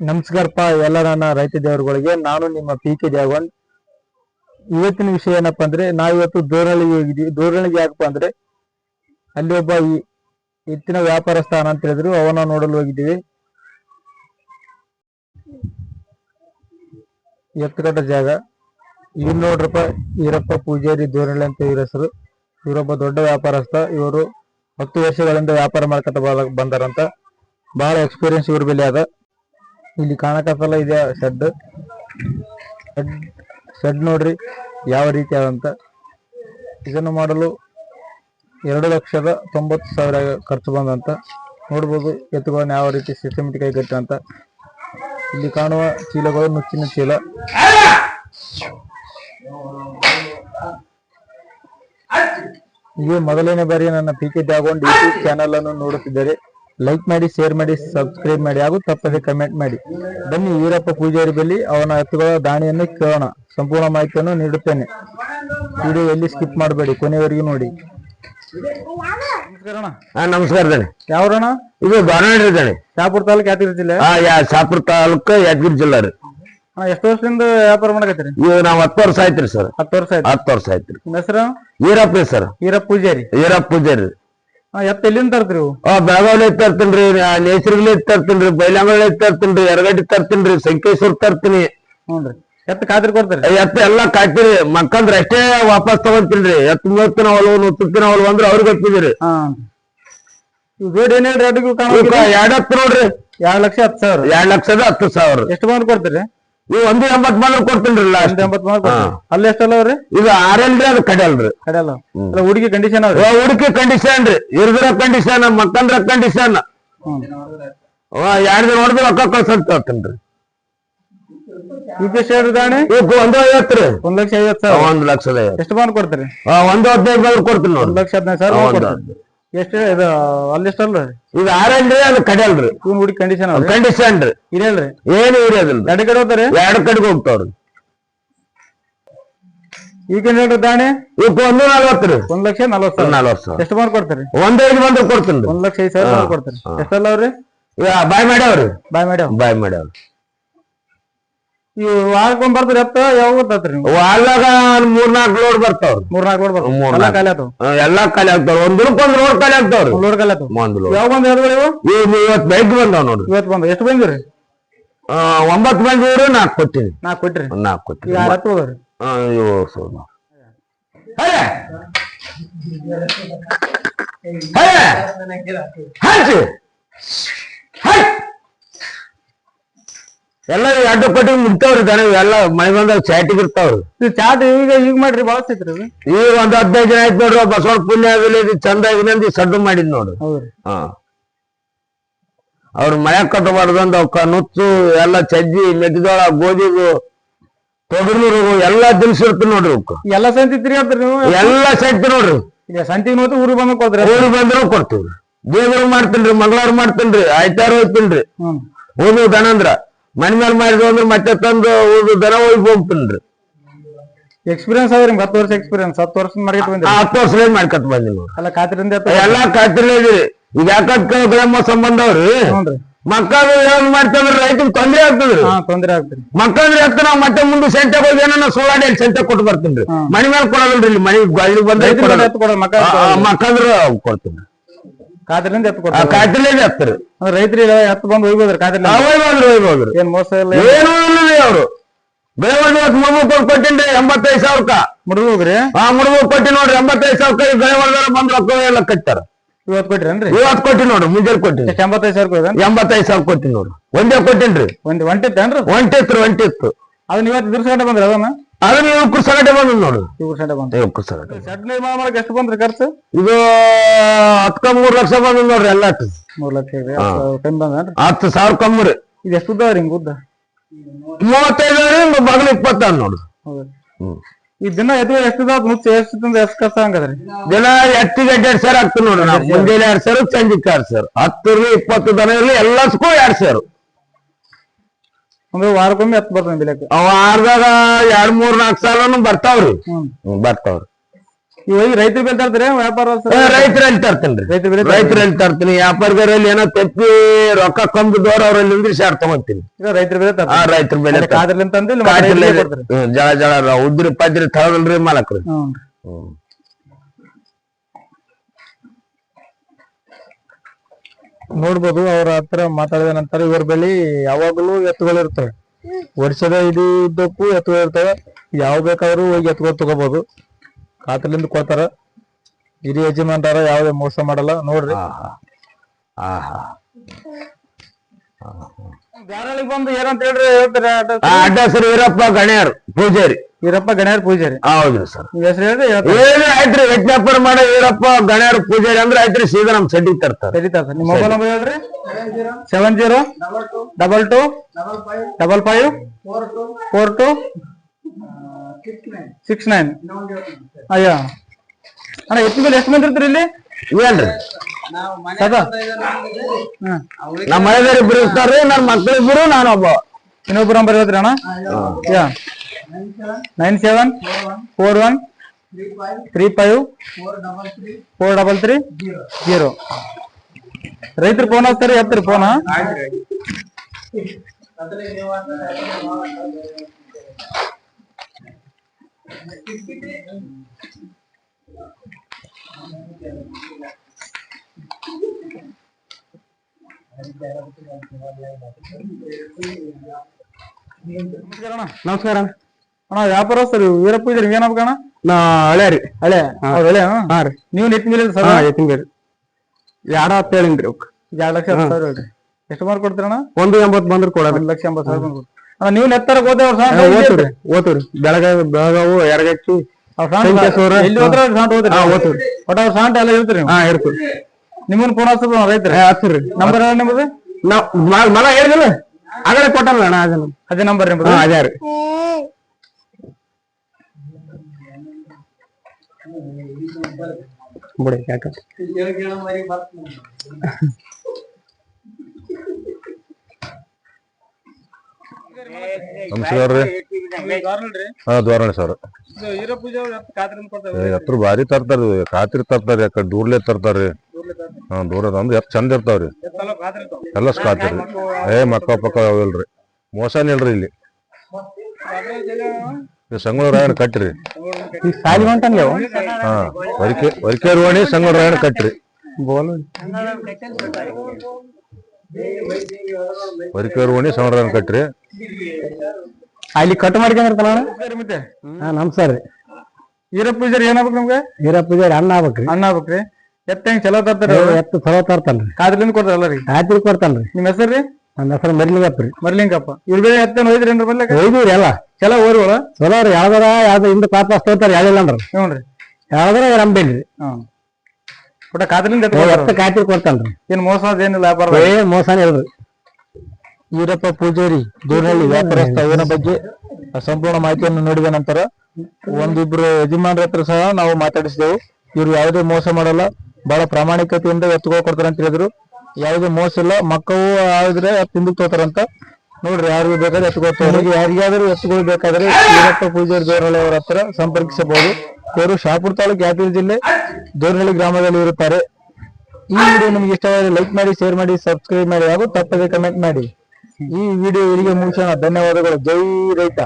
ನಮಸ್ಕಾರಪ್ಪ ಎಲ್ಲ ನನ್ನ ರೈತ ದೇವರುಗಳಿಗೆ. ನಾನು ನಿಮ್ಮ ಪಿ ಕೆ ದೇವನ್ ಇವತ್ತಿನ ವಿಷಯ ಏನಪ್ಪ ಅಂದ್ರೆ ನಾವಿವತ್ತು ದೂರಳಿಗೆ ಹೋಗಿದ್ವಿ. ದೂರಳಿಗೆ ಯಾಕಪ್ಪ ಅಂದ್ರೆ, ಅಲ್ಲಿ ಒಬ್ಬ ಈ ಎತ್ತಿನ ವ್ಯಾಪಾರಸ್ಥ ಅಂತ ಹೇಳಿದ್ರು. ಅವನ ನೋಡಲು ಹೋಗಿದ್ದೀವಿ. ಎತ್ತಕಟ್ಟ ಜಾಗ. ಇಲ್ಲಿ ನೋಡ್ರಪ್ಪ, ಈರಪ್ಪ ಪೂಜಾರಿ ದೂರಳ್ಳಿ ಅಂತ ಇವ್ರ ಹೆಸರು. ಇವರೊಬ್ಬ ದೊಡ್ಡ ವ್ಯಾಪಾರಸ್ಥ. ಇವರು ಹತ್ತು ವರ್ಷಗಳಿಂದ ವ್ಯಾಪಾರ ಮಾಡ್ಕೊತ ಬಂದಾರಂತ. ಬಹಳ ಎಕ್ಸ್ಪೀರಿಯನ್ಸ್ ಇವ್ರ ಬೆಲೆ ಅದ. ಇಲ್ಲಿ ಕಾಣಕತ್ತಲ್ಲ ಇದೆ ಶೆಡ್ ಶೆಡ್ ನೋಡ್ರಿ, ಯಾವ ರೀತಿ ಆದಂತ ಇದನ್ನು ಮಾಡಲು ಎರಡು ಲಕ್ಷದ ತೊಂಬತ್ತು ಸಾವಿರ ಖರ್ಚು ಬಂದಂತ. ನೋಡ್ಬೋದು, ಎತ್ತುಗಳನ್ನು ಯಾವ ರೀತಿ ಸಿಸ್ಟಮೆಟಿಕ್ ಆಗಿ ಕಟ್ಟಂತ ಇಲ್ಲಿ ಕಾಣುವ ಚೀಲಗಳು ನುಚ್ಚಿನ ಚೀಲ. ಇಲ್ಲಿ ಮೊದಲನೇ ಬಾರಿ ನನ್ನ ಪಿ ಕೆ ದಾಗೊಂಡ್ ಯೂಟ್ಯೂಬ್ ಚಾನಲ್ ಅನ್ನು ನೋಡುತ್ತಿದ್ದರೆ ಲೈಕ್ ಮಾಡಿ ಶೇರ್ ಮಾಡಿ ಸಬ್ಸ್ಕ್ರೈಬ್ ಮಾಡಿ ಹಾಗೂ ತಪ್ಪದೆ ಕಮೆಂಟ್ ಮಾಡಿ. ಬನ್ನಿ ವೀರಪ್ಪ ಪೂಜಾರಿ ಬಳಿ ಅವನ ಎತ್ತುಗಳ ದಾಣಿಯನ್ನು ಕೇಳೋಣ. ಸಂಪೂರ್ಣ ಮಾಹಿತಿಯನ್ನು ನೀಡುತ್ತೇನೆ. ವಿಡಿಯೋ ಎಲ್ಲಿ ಸ್ಕಿಪ್ ಮಾಡಬೇಡಿ ಕೊನೆಯವರೆಗೂ ನೋಡಿ. ನಮಸ್ಕಾರ ಹಾ ನಮಸ್ಕಾರ ದಣಿ ಯಾವ್ರಣ ಇದು ದಾವಣಗೆರೆ ದಣಿ ಶಾಪುರ ತಾಲೂಕು ಯಾದಗಿರಿ ಜಿಲ್ಲೆ? ಹಾ ಯಾ ಶಾಪುರ ತಾಲೂಕು ಯಾದಗಿರಿ ಜಿಲ್ಲಾ ರೀ. ಅಣ್ಣ, ಎಷ್ಟು ವರ್ಷದಿಂದ ವ್ಯಾಪಾರ ಮಾಡಕತ್ತೀರಿ? ಈಗ ನಾವ್ ಹತ್ತು ವರ್ಷ ಆಯ್ತ್ರಿ ಸರ್. ಹತ್ತು ವರ್ಷ ಆಯ್ತು? ಹತ್ತು ವರ್ಷ ಆಯ್ತ್ರಿ. ನಿಮ್ಮ ಹೆಸರು? ಈರಪ್ಪ ಸರ್. ವೀರಪ್ಪ ಪೂಜಾರಿ. ಈರಪ್ಪ ಪೂಜಾರಿ. ಎತ್ತ ಎಲ್ಲಿಂದ ತರ್ತೀರಿ ಆ ಬೆಳಗಾವಿ ತರ್ತೀನ್ರಿ ನೇಸರ್ಗಲಿ ತರ್ತೀನ್ರಿ ಬೈಲಂಗಳಿ ತರ್ತೀನ್ರಿ ಎರಗಡ್ಡಿ ತರ್ತೀನ್ರಿ ಸಂಕೇಶ್ವರ ತರ್ತೀನಿ ಹ್ಞೂನ್ರಿ. ಎತ್ತ ಕಾದ್ರಿ ಕೊಡ್ತೀರಿ? ಎತ್ತ ಎಲ್ಲಾ ಕಾಯ್ತೀರಿ ಮಕ್ಕಂದ್ರ ಅಷ್ಟೇ ವಾಪಸ್ ತಗೊಂತೀನ್ರಿ ಎತ್ತ ಮೂವತ್ತಿನ ಹೊಲವು ನುತ್ತಿನ ಹೊಲವು ಅಂದ್ರೆ ಅವ್ರಿಗೆ ಗೊತ್ತಿದ್ರಿ ಹಾ. ರೇಟ್ ಏನೇನು ಕಾಣ ಎರಡ್ ಹತ್ತು ನೋಡ್ರಿ. ಎರಡು ಲಕ್ಷ ಹತ್ತು ಸಾವಿರ. ಎರಡ್ ಲಕ್ಷದ ಹತ್ತು ಸಾವಿರ. ಎಷ್ಟು ಬಂದ್ರೆ ಕೊಡ್ತೀರಿ? ಇವ್ ಒಂದು ಎಂಬತ್ ಬಂದ್ರೆ ಕೊಡ್ತೀನ್ರಿ ಒಂದು ಕೊಡ್ತೀರಿ ಅಲ್ಲಿ ಎಷ್ಟಲ್ಲ ಅವ್ರಿ? ಇದು ಆರಲ್ರಿ ಅದು ಕಡೆಯಲ್ರಿ ಕಡೆಯಲ್ಲ ಅಲ್ಲ. ಹುಡುಗಿ ಕಂಡೀಷನ್ ಅವ್ರಿ? ಹುಡುಕಿ ಕಂಡೀಷನ್ ರೀ. ಇರ್ದ್ರ ಕಂಡೀಷನ್ ಮಕ್ಕಂದ್ರ ಕಂಡೀಷನ್ ಎರಡ್ ದಿನ ನೋಡಿದ್ರೆ ರೊಕ್ಕ ಕಳ್ಸಂತ ಹೇಳ್ತೇನ್ರಿ ಯು ಪಿ ಎಸ್ ದಾಣಿ? ಒಂದು ಐವತ್ತು ರೀ. ಒಂದ್ ಲಕ್ಷ ಐವತ್ತು ಸಾವಿರ. ಒಂದ್ ಲಕ್ಷದ ಐವತ್ತು. ಎಷ್ಟು ಬಂದ್ರೆ ಕೊಡ್ತೀರಿ? ಒಂದು ಹದಿನೈದು ಬಂದ್ರೆ ಕೊಡ್ತೀನಿ ಒಂದ್ ಲಕ್ಷ ಹದಿನೈದು ಸಾವಿರ ಎಷ್ಟು ಇದು ಎಷ್ಟಲ್ಲ ಇದು ಆರಲ್ರಿ ಅದು ಇವ್ನು ಹುಡುಗಿ ಕಂಡೀಷನ್ ಅವ್ರಿ ಕಂಡೀಷನ್ ರೀ. ಇರಲ್ರಿ ಏನು ಇರೋದಿಲ್ಲ ಎರಡು ಕಡೆ ಹೋಗ್ತಾರೆ? ಎರಡು ಕಡೆಗೆ ಹೋಗ್ತಾವ್ರಿ. ಈಗ ಹೇಳ್ರಿ ದಾಣೆ? ಇವಕ್ಕೆ ಒಂದು ನಲ್ವತ್ತು ರೀ. ಒಂದ್ ಲಕ್ಷ ನಲ್ವತ್ತು ಸಾವಿರ. ನಲ್ವತ್ತು ಸಾವಿರ. ಎಷ್ಟು ಬಂದ್ರೆ ಕೊಡ್ತೀರಿ? ಒಂದ್ ಐದು ಬಂದ್ರೆ ಕೊಡ್ತೀನಿ ರೀ. ಒಂದ್ ಲಕ್ಷ ಐದು ಸಾವಿರ ಕೊಡ್ತೀರಿ. ಎಷ್ಟಲ್ಲ ಅವ್ರಿ? ಬಾಯ್ ಮಾಡ್ಯಾವ್ರಿ? ಬಾಯ್ ಮಾಡಿ ಬಾಯ್ ಮಾಡ್ಯಾವ್ರಿ. ಇವು ವಾರಕ್ಕೊಂದ್ ಬರ್ತೀರಿ ಎತ್ತ ಯಾವಾಗ ಗೊತ್ತಾತ್ರಿ ನೀವು? ವಾಲ್ದಾಗ ಮೂರ್ನಾಲ್ಕು ಲೋಡ್ ಬರ್ತಾವ್ರಿ. ಮೂರ್ನಾಲ್ಕು ಲೋಡ್ ಬರ್ತೀರಿ ಮೂರ್ ಎಲ್ಲ. ಖಾಲಿ ಆತು ಆ, ಎಲ್ಲಾ ಖಾಲಿ ಆಗ್ತಾವ್ರಿ. ಒಂದ್ ದಿನಕ್ಕೊಂದ್ ಲೋಡ್ ಖಾಲಿ ಆಗ್ತಾವ್ರಿ. ಲೋಡ್ ಖಾಲಿ ಆತು ಒಂದ್ ಲೋಡ್. ಯಾವಾಗ ಬಂದ್ ಹೇಳಿದ್ರು ಇವು? ಇವ್ ಇವತ್ ಬೈಕ್ ಬಂದಾವ್ ನೋಡ್ರಿ. ಇವತ್ತು ಬಂದು ಎಷ್ಟು ಬಂದಿರಿ? ಆ, ಒಂಬತ್ತು ಮಂದಿ ಇವ್ರು ನಾಲ್ಕು ಕೊಟ್ಟಿನಿ. ನಾಲ್ಕು ಕೊಟ್ರಿ ನಾಲ್ಕು ಕೊಟ್ಟಿನಿ. ಈಗ ಆರು ಹತ್ತು ಹೋದ್ರಿ ಆ, ಇವು ಸ್ವಲ್ಪ. ಹೇ! ಹೇ! ಹಂಚು! ಹೈ! ಎಲ್ಲ ಎರಡು ಅಡ್ಡ ಪಟ್ಟಿ ಮುಗ್ತಾವ್ರಿ ದನ ಎಲ್ಲ ಮನೆ ಬಂದಾಗ ಚಾಟಿಗೆ ಇರ್ತಾವ್ರಿ. ಇದು ಚಾಟ್ ಈಗ ಈಗ ಮಾಡ್ರಿ ಭಾಳ ಈಗ ಒಂದ್ ಹದಿನೈದು ದಿನ ಆಯ್ತು ನೋಡ್ರಿ ಬಸವಣ್ಣ ಪುಣ್ಯ ಆಗಲಿ ಇದು ಚಂದ ಅಂತ ಸಡ್ಡು ಮಾಡಿದ್ ನೋಡ್ರಿ ಹೌದ್ರಿ. ಹಾ. ಅವ್ರ ಮಳೆ ಕಟ್ಟಬಾರ್ದಂದ ಅವಕ್ಕ ನುಚ್ಚು ಎಲ್ಲ ಚಜ್ಜಿ ಮೆಕ್ಕೆಜೋಳ ಗೋಧಿಗೂ ತೊಗರಿನೀರು ಎಲ್ಲಾ ದಿನಸಿರ್ತು ನೋಡ್ರಿ ಅವಕ್ಕ ಎಲ್ಲ ಸಂತಿ ತಿರ್ಗಾಡ್ತೀರಿ ನೀವು? ಎಲ್ಲಾ ಸೈತಿ ನೋಡ್ರಿ. ಈಗ ಸಂತಿಗೆ ನೋತು ಊರಿಗೆ ಬಂದು ಕೊಡ್ತೀರಿ ಊರು ಬಂದ್ರು ಕೊಡ್ತೀವಿ ದೇವ್ರು ಮಾಡ್ತೀನ್ರಿ ಮಂಗಳವಾರ ಮಾಡ್ತೀನ್ರಿ ಆಯ್ತಾರು ಹೋಗ್ತೀನ್ರಿ. ಹ್ಮ್. ದನ ಅಂದ್ರ ಮನೆ ಮೇಲೆ ಮಾಡಿದ್ವು ಅಂದ್ರೆ ಮತ್ತೆ ತಂದು ಉಳ್ದು ದನ ಹೋಗಿ ಹೋಗ್ತೀನಿ ಎಕ್ಸ್ಪೀರಿಯನ್ಸ್ ಅದ ನಿಮ್ಗೆ ಹತ್ತು ವರ್ಷ ಎಕ್ಸ್ಪೀರಿಯನ್ಸ್ ಹತ್ತು ವರ್ಷ ಹತ್ತು ವರ್ಷ ಮಾಡ್ಕತ್ ಬಂದಿ ನೋಡ್ರಿ ಎಲ್ಲ ಖಾತ್ರಿಯಿಂದ ಎಲ್ಲಾ ಖಾತ್ರಿ ಈಗ ಯಾಕಂತ ಗ್ರಾಮ ಸಂಬಂಧ ಅವ್ರಿ. ಮಕ್ಕಳು ಏನ್ ಮಾಡ್ತಂದ್ರೆ ರೈತರಿಗೆ ತೊಂದ್ರೆ ಆಗ್ತದ್ರಿ. ತೊಂದ್ರೆ ಆಗ್ತೀರಿ ಮಕ್ಕಂದ್ರೆ ಎತ್ತ ನಾವು ಮತ್ತೆ ಮುಂದೆ ಸೆಂಟೆ ಹೋಗಿ ಏನೋ ಸುಳ್ಳಾಡಿ ಅಲ್ಲಿ ಸೆಂಟೆ ಕೊಟ್ಟು ಬರ್ತೀನಿ. ಮನೆ ಮೇಲೆ ಕೊಡೋದಿಲ್ರಿ ಮನೆ ಗಳ್ಳಿ ಬಂದ್ರೆ ರೈತರಿಗೆ ಎತ್ತು ಕೊಡೋದು ಮಕ್ಕ ಮಕ್ಕಂದ್ರ ಕೊಡ್ತೀನಿ ಖಾತ್ರಿಯಿಂದ ಎತ್ತು ಆ ಕೊಡ್ತಾರೆ ಕಾಯ್ತಿಲೇ ಎತ್ತರಿ. ಅಂದ್ರೆ ರೈತರಿಗೆ ಎತ್ತು ಬಂದು ಹೋಗ್ಬೋದ್ರಿ ಹೋಗ್ಬೋದ್ರಿ ಏನ್ ಮೋಸ ಇಲ್ಲ ಏನೂ? ಅವ್ರು. ಬೆಳವಣಿಗೆ ಮುಳುಗು ಕೊಟ್ಟಿನ್ರಿ ಎಂಬತ್ತೈದು ಸಾವಿರಕ್ಕ. ಹೋಗ್ರಿ ಆ ಮುಳುಗು ಕೊಟ್ಟಿ ನೋಡ್ರಿ ಎಂಬತ್ತೈದು ಸಾವಿರಕ್ಕ ಬೆಳವಣಿಗೆ ಬಂದ್ ರೊಕ್ಕ ಎಲ್ಲ ಕಟ್ತಾರ ಇವತ್ತು ಕೊಟ್ರೇನ್ರಿ ಇವತ್ತು ಕೊಟ್ಟಿ ನೋಡ್ರಿ ಮುಂಜಾನೆ ಕೊಟ್ಟಿನಿ. ಎಷ್ಟು ಎಂಬತ್ತೈದು ಸಾವಿರ ಎಂಬತ್ತೈದು ಸಾವಿರ ಕೊಟ್ಟಿನಿ ನೋಡ್ರಿ. ಒಂದೇ ಕೊಟ್ಟಿನ್ರಿ. ಒಂದ್ ಒಂಟಿತ್ತೇನ್ರಿ? ಒಂಟಿತ್ತು ಒಂಟಿತ್ತು. ಅದನ್ನ ಇವತ್ತು ಇದ್ರ ಸಂಡೆ ಬಂದ್ರಿ ಅದನ್ನ? ಅದನ್ನ ಇವ್ರು ಸಗಟೆ ಬಂದ್ ನೋಡ್ರಿ. ಇವ್ರ ಸಂಡೆ ಬಂದ್ರಿ. ಇವ್ರು ಸಗಟೆ ನಿರ್ಮಾಣ ಮಾಡಕ್ ಎಷ್ಟು ಬಂದ್ರಿ ಖರ್ಚು? ಇದು ಹತ್ಕ ಮೂರ್ ಲಕ್ಷ ಬಂದ್ ನೋಡ್ರಿ ಎಲ್ಲ ಮೂರ್ ಲಕ್ಷ ಇದೆ. ಬಂದ್ರಿ ಹತ್ತು ಸಾವಿರ ಕಮ್ಮಿ ರೀ. ಇದು ಎಷ್ಟು ಉದ್ದ ಹಿಂಗ್ ಉದ್ದ? ಮೂವತ್ತೈದು ರೀ ಬಗಲ್ ಇಪ್ಪತ್ತ ನೋಡ್ರಿ. ಈ ದಿನ ಎದ್ದು ಎಷ್ಟು ಮುಚ್ಚ ಎಷ್ಟು ಎಷ್ಟು ಕಷ್ಟ ಹಂಗದ್ರಿ ದಿನ ಎತ್ತಿಗೆ ಎರಡ್ ಸಾವಿರ ಆಗ್ತದೆ ನೋಡ್ರಿ ನಾವು. ಮುಂಜಾನೆ ಎರಡ್ ಸಾವಿರ ಸಂಜೆಗೆ ಎರಡ್ ಸಾವಿರ. ಹತ್ತು ಇಪ್ಪತ್ತು ದನ ಇರ್ಲಿ ಎಲ್ಲದಕ್ಕೂ ಎರಡ್ ಸಾವಿರ. ಅಂದ್ರೆ ವಾರಕ್ಕೊಮ್ಮೆ ಹತ್ತು ಬರ್ತದೆ ಬೆಲೆಕ್ಕೆ ವಾರದಾಗ ಎರಡ್ ಮೂರ್ ನಾಲ್ಕು ಸಾಲನು ಬರ್ತಾವ್ರಿ. ಬರ್ತಾವ್ರಿ. ಇವಾಗ ರೈತರ ಬೆಲೆ ತರ್ತಾರೆ ವ್ಯಾಪಾರ ರೈತರಲ್ಲಿ ತರ್ತೇನ್ರಿ ರೈತರ ಬೆಲೆ ರೈತರಲ್ಲಿ ತರ್ತೀನಿ ವ್ಯಾಪಾರದಲ್ಲಿ ಏನೋ ತೆಪ್ಪಿ ರೊಕ್ಕ ಕಂಬಿದವ್ರು ಅವ್ರಲ್ಲಿ ಶಾರ್ ತಗೊಂತೀನಿ ರೈತರ ಬೆಲೆ ರೈತರ ಬೆಲೆ ಜಳ ಜಳ ಉದ್ರಿ ಪದ್ರಿ ತಗೊಳ್ರಿ ಮಾಲಕ್ರಿ. ನೋಡ್ಬೋದು ಅವ್ರ ಹತ್ರ ಮಾತಾಡಿದ ನಂತರ ಇವ್ರ ಬಳಿ ಯಾವಾಗಲೂ ಎತ್ತುಗಳಿರ್ತವೆ. ವರ್ಷದ ಇಡೀ ಉದ್ದಕ್ಕೂ ಎತ್ತುಗಳಿರ್ತವೆ. ಯಾವ ಬೇಕಾದ್ರೂ ಹೋಗಿ ಎತ್ತುಗಳು ತಗೋಬಹುದು ಖಾತ್ರಿಲಿಂದ ಕೊಡ್ತಾರ ಹಿರಿಯ ಯಜಮಾನ್ರ ಯಾವ್ದೇ ಮೋಸ ಮಾಡಲ್ಲ ನೋಡ್ರಿ. ಆಹಾ. ಆಹಾ. ಧಾರಾಳಿಗೆ ಬಂದು ಏನಂತ ಹೇಳ್ರಿ ಹೇಳ್ತಾರೆ? ಆ ಅಡ್ಡ ಹೆಸರು ವೀರಪ್ಪ ಗಣ್ಯರ್ ಪೂಜಾರಿ. ಈರಪ್ಪ ಗಣ್ಯರ್ ಪೂಜಾರಿ. ಹೌದು ಸರ್. ನೀವ್ ಹೆಸರು ಹೇಳ್ರಿ ಹೇಳ್ತಾರೆ? ಏನ್ ಆಯ್ತ್ರಿ ವಿಜ್ಞಾಪನೆ ಮಾಡೋ ವೀರಪ್ಪ ಗಣ್ಯರ್ ಪೂಜಾರಿ ಅಂದ್ರೆ ಆಯ್ತ್ರಿ ಸೀದಾ ನಮ್ ಸಡ್ಡಿಗೆ ತರ್ತಾರೆ. ಸರ್ ನಿಮ್ಮ ಮೊಬೈಲ್ ನಂಬರ್ ಹೇಳ್ರಿ. Seven zero double two double five four two six nine ಅಯ್ಯ ಅಣ್ಣ ಎಷ್ಟು ಮೇಲೆ ಎಷ್ಟು ಮಂದಿ ಇರ್ತೀರಿ ಇಲ್ಲಿ? ಏನ್ರಿ? ಸದಾ ಹ್ಮ್ ನಮ್ಮ ಮನೆಯವ್ರು ಇಬ್ರು ಇರ್ತಾರ್ರಿ ನನ್ನ ಮಕ್ಳಿಬ್ರು ನಾನೊಬ್ಬ ಇನ್ನೊಬ್ರು ನಂಬರ್ ಹೇಳ್ತೀರಿ ಅಣ್ಣ? Yeah nine seven four one three five four double three zero ರೈತರು ಫೋನ್ ಹಚ್ತಾರೆ ಎತ್ತಾರೆ ಫೋನ್ ನಮಸ್ಕಾರ ಅಣ್ಣ. ವ್ಯಾಪಾರಸ್ಥರು ವೀರಪ್ಪ ಇದ್ರಿ ಅಣ್ಣ? ನಾ ಹಳೆ ರೀ. ಹಳೆ? ಅವ್ರ್ ಹಳೆ ಹಾ? ರೀ. ನೀವು ನೆಟ್ ಮೇಲೆ ಸರ್ ಹಾ ಎತ್ತಿನ ಬೇರೆ ಎರಡ ಹತ್ತು ಹೇಳಿನ್ರಿ ಅವ್ಕ್. ಎರಡು ಲಕ್ಷ ಹತ್ತು ಸಾವಿರ ಹೇಳ್ರಿ. ಎಷ್ಟು ಮಾರ್ಕ್ ಕೊಡ್ತೀರಣ್ಣ ಒಂದು ಎಂಬತ್ತು ಬಂದ್ರೆ ಕೊಡೋದು. ಒಂದ್ ಲಕ್ಷ ಎಂಬತ್ತು ಸಾವಿರ ಬಂದ್. ಅಣ್ಣ ನೀವು ನೆತ್ತರ ಓದ್ರಿ ಓದ್ತೀವ್ರಿ ಬೆಳಗಾವಿ ಬೆಳಗಾವು ಎರಗಚ್ಚಿ. ಒಟ್ಟ ಸಾಂಟ್ ಎಲ್ಲ ಹೇಳ್ತೀರಿ ಹಾ ಇರ್ತೀವಿ ನಿಮ್ಮನ್ನ ಫೋನ್ ಹಚ್ಚದ ರೈತರ. ನಂಬರ್ ನಿಮ್ದು? ನಿಮ್ಮದು ಮಲ ಹೇಳಿದಿಲ್ಲ ಆಗಲೇ ಕೊಟ್ಟಲ್ಲ ಅಣ್ಣ ಅದನ್ನ ಅದೇ ನಂಬರ್ ನಿಮ್ಮದು ಅದೇ ರೀ. ಬಿಡಿ ಯಾಕ. ನಮಸ್ಕಾರ ರೀ ಹಾ ದ್ವಾರಣೆ ಸರ್. ಎತ್ರ ಭಾರಿ ತರ್ತಾರ ಖಾತ್ರಿ ತರ್ತಾರ ಯಾಕಡೆ ದೂರ್ಲೆ ತರ್ತಾರ್ರಿ ಹಾ ದೂರ ಅಂದ್ರೆ ಎತ್ ಚಂದ ಇರ್ತಾವ್ರಿ ಎಲ್ಲ ಖಾತ್ರಿ ಏ ಮಕ್ಕ ಪಕ್ಕ ಅವಿಲ್ರಿ ಮೋಸನ ಇಲ್ರಿ ಇಲ್ಲಿ. ಸಂಗೊಳ ರಾಯಣ ಕಟ್ರಿ ಹಾ ವರಿಕೆ ವರಿಕೆ ರೋಣಿ ಸಂಗೊಳ ರಾಯಣ ಕಟ್ರಿ ಓಣಿ ಕಟ್ರಿ. ಅಲ್ಲಿ ಕಟ್ ಮತ್ತೆ. ಹಾ ನಮಸ್ಕಾರ ರೀ. ಹೀರೋ ಪೂಜಾರಿ ಏನಾಗ್ಬೇಕು ನಮ್ಗೆ? ಈರಪ್ಪ ಪೂಜಾರಿ ಅಣ್ಣ ಆಗ್ಬೇಕ್ರಿ ಅಣ್ಣ ಆಗ್ಬೇಕ್ರಿ ಎತ್ತ ಹೆಂಗ್ ಚಲೋ ತರ್ತಾರ ಎತ್ತ ಚಲೋ ತರ್ತಾನ್ರಿ. ಕಾದ್ರಿಂದ ಕೊಡ್ತಾರಲ್ಲ ರೀ? ರಾತ್ರಿ ಕೊಡ್ತಾನ್ರಿ. ನಿಮ್ಮ ಹೆಸರು ರೀ? ನನ್ನ ಹೆಸರು ಮರ್ಲಿಂಗಪ್ಪ ರೀ. ಮರ್ಲಿಂಗಪ್ಪ. ಇವ್ರ ಬೇರೆ ಹೋಯ್ದ್ರಿ ಏನ್ರ ಬರ್ಲಿಕ್ಕೆ? ಹೋಯ್ದಿವ್ರಿ ಎಲ್ಲ. ಚಲೋ ಓರಿಗಳ ಚಲೋ ರೀ ಯಾವ್ದಾರ ಯಾವ್ದು ಹಿಂದೆ ಪಾಪ ಅಷ್ಟು ಹೋಗ್ತಾರ ಯಾವ್ದಿಲ್ಲ ಅಂದ್ರ ಹ್ಞೂ ರೀ ಯಾವ್ದಾರ ನಂಬೇನ್ರಿ ಹ್ಞೂ ಒಟ್ಟ ಕೊಡ್ತಾರ. ಕಾಯ್ತಿರಿ ಕೊಡ್ತಾನ್ರಿ. ಏನ್ ಮೋಸ ಅದೇನಿಲ್ಲ ವ್ಯಾಪಾರ ಏ ಮೋಸನೇ ಇಲ್ರಿ ವೀರಪ್ಪ ಪೂಜಾರಿ ದೂರಹಳ್ಳಿ ವ್ಯಾಪಾರಸ್ಥ ಅವನ ಬಗ್ಗೆ ಸಂಪೂರ್ಣ ಮಾಹಿತಿಯನ್ನು ನೋಡಿದ ನಂತರ ಒಂದಿಬ್ರು ಯಜಮಾನರ ಹತ್ರ ಸಹ ನಾವು ಮಾತಾಡಿಸಿದೆವು. ಇವ್ರು ಯಾವುದೇ ಮೋಸ ಮಾಡಲ್ಲ ಬಹಳ ಪ್ರಾಮಾಣಿಕತೆಯಿಂದ ಎತ್ತುಗಳು ಕೊಡ್ತಾರೆ ಅಂತ ಹೇಳಿದ್ರು. ಯಾವುದೇ ಮೋಸ ಇಲ್ಲ ಮಕ್ಕವು ಆದ್ರೆ ತಿಂದು ತೋತಾರಂತ. ನೋಡ್ರಿ ಯಾರಿಗೂ ಬೇಕಾದ್ರೆ ಎತ್ತುಗಳು ಯಾರಿಗಾದ್ರೂ ಎತ್ತುಗಳು ಬೇಕಾದ್ರೆ ವೀರಪ್ಪ ಪೂಜಾರಿ ದೇವರಲ್ಲಿ ಅವರ ಹತ್ರ ಸಂಪರ್ಕಿಸಬಹುದು. ಇವರು ಶಾಪುರ್ ತಾಲೂಕು ಯಾದಗಿರಿ ಜಿಲ್ಲೆ ದೋರ್ನಹಳ್ಳಿ ಗ್ರಾಮದಲ್ಲಿ ಇರುತ್ತಾರೆ. ಈ ವಿಡಿಯೋ ನಿಮ್ಗೆ ಇಷ್ಟವಾದರೆ ಲೈಕ್ ಮಾಡಿ ಶೇರ್ ಮಾಡಿ ಸಬ್ಸ್ಕ್ರೈಬ್ ಮಾಡಿ ಹಾಗೂ ತಪ್ಪದೆ ಕಮೆಂಟ್ ಮಾಡಿ. ಈ ವಿಡಿಯೋ ಇಲ್ಲಿಗೆ ಮುಗಿಸೋಣ. ಧನ್ಯವಾದಗಳು. ಜೈ ರೈತ.